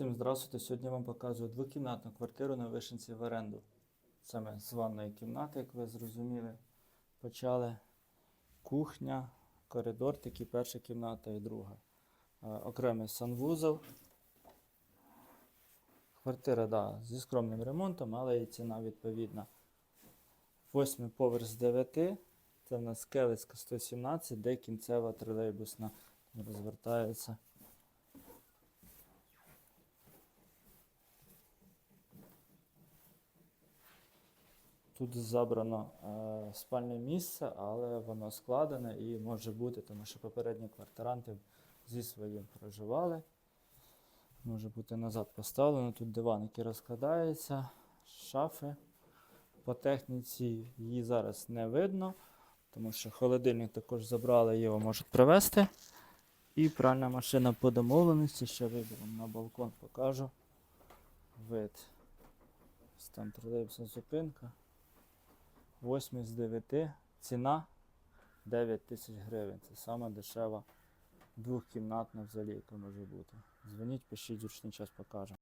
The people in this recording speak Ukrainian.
Всім здравствуйте. Сьогодні я вам показую двокімнатну квартиру на Вишенці в оренду. Саме з ванної кімнати, як ви зрозуміли, почали. Кухня, коридор, такі перша кімната і друга. Окремий санвузол. Квартира, да, зі скромним ремонтом, але і ціна відповідна. Восьмий поверх з 9. Це в нас Келицька 117, де кінцева тролейбусна розвертається. Тут забрано е, спальне місце, але воно складене і може бути, тому що попередні квартиранти зі своїм проживали. Може бути назад поставлено. Тут диван, який розкладається, шафи. По техніці її зараз не видно, тому що холодильник також забрали, його можуть привезти. І пральна машина по домовленості, ще вийду на балкон покажу. Вид. Ось Там тролейбусна зупинка. 8 з 9. Ціна 9 тисяч гривень. Це саме дешева двохкімнатна взагалі, яка може бути. Дзвоніть, пишіть, зручний час покажемо.